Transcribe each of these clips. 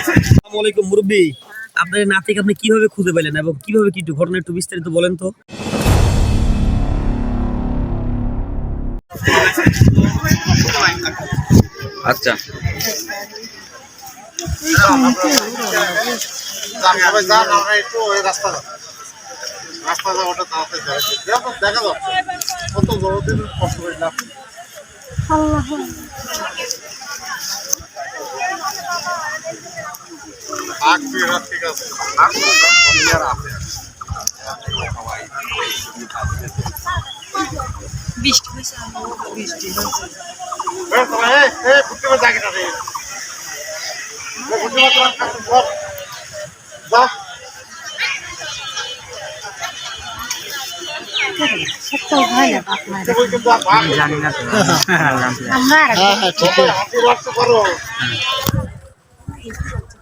আসসালামু আলাইকুম মুরব্বী আপনার নাতিকে আপনি কীভাবে খুঁজে পেলেন এবং কীভাবে কি ঘটনা একটু বিস্তারিত বলেন তো? আচ্ছা। দেখা যাচ্ছে দেখা যাচ্ছে কত জলদিন কষ্ট করে আগ পিড়া ঠিক আছে আগ পিড়া আছে এই তোরা, এই, এই, ঘুরতে পারবে জায়গাটা রে। পারবে তোমার কাছে ঘর। যাও। তুমি কিন্তু আর ভাগ সবাই হাসি রক্ত করো।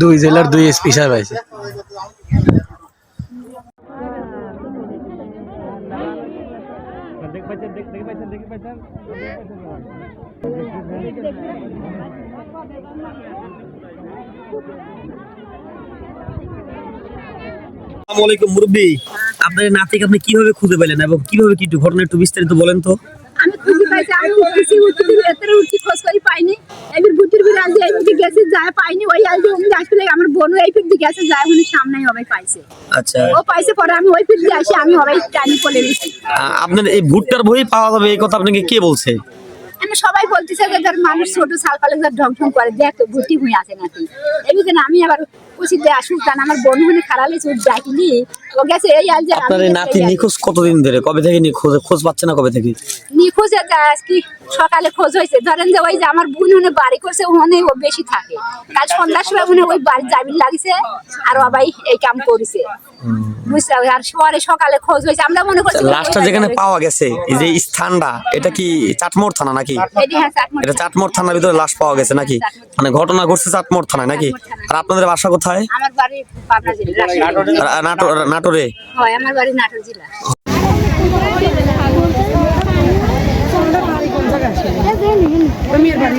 দুই জেলার দুই এসপি সাহেব আছে। মুরব্বী। আপনার নাতিকে আপনি কীভাবে খুঁজে পেলেন এবং কীভাবে কি ঘটনা একটু বিস্তারিত বলেন তো? আমি খুঁজে পাইছি আমি উঠতেছি উঠতে ভেতরে উঠছি খোঁজ করি পাইনি। আজ এই ফিরতে গেছে যায় পাইনি ওই আজ আসলে আমার বোনও এই ফিরতে গেছে যায় ওখানে সামনেই হবে পাইছে। আচ্ছা। ও পাইছে পরে আমি ওই আসি আমি হবে টানি আপনার এই ভুট্টার বই পাওয়া যাবে এই কথা আপনাকে কে বলছে? আমি সবাই বলতেছে যে ধর মানুষ ছোট সাল পালে ধর ঢং ঢং করে দেখ তো ভুটি হয়ে আছে নাকি। না আমি আবার দেয়া সুলতান আমার বোন খারালে ডাকিলি। ও গেছে এই আজ যে আমি আপনার এই নাতি নিখোঁজ কতদিন ধরে? কবে থেকে নিখোঁজ খোঁজ পাচ্ছে না কবে থেকে? নিখোঁজে আজকে সকালে খোঁজ হয়েছে। ধরেন যে ওই যে আমার বোন ওখানে বাড়ি করছে ওখানে ও বেশি থাকে। কাল সন্ধ্যার সময় ওখানে ওই বাড়ি জামিন লাগিছে আর বাবাই এই কাম করেছে। বুঝলাম আর পরে সকালে খোঁজ হয়েছে আমরা মনে করছি লাস্টটা যেখানে পাওয়া গেছে এই যে স্থানটা এটা কি চাটমোড় থানা নাকি? হ্যাঁ, এটা চাটমোড় থানার ভিতরে লাশ পাওয়া গেছে নাকি? মানে ঘটনা ঘটছে চাটমোড় থানায় নাকি? আর আপনাদের বাসা কোথায়? আমার বাড়ি পাবনা জেলা। নাটোর নাটোরে? হয় আমার বাড়ি নাটোর জেলা। বাড়ি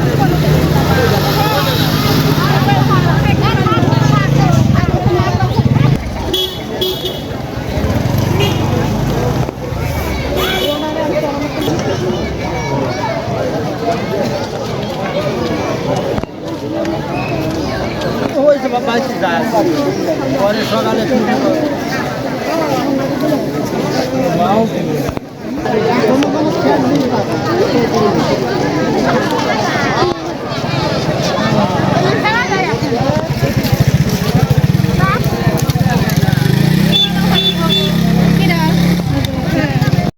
uma batizada, Agora é só galera. Mal.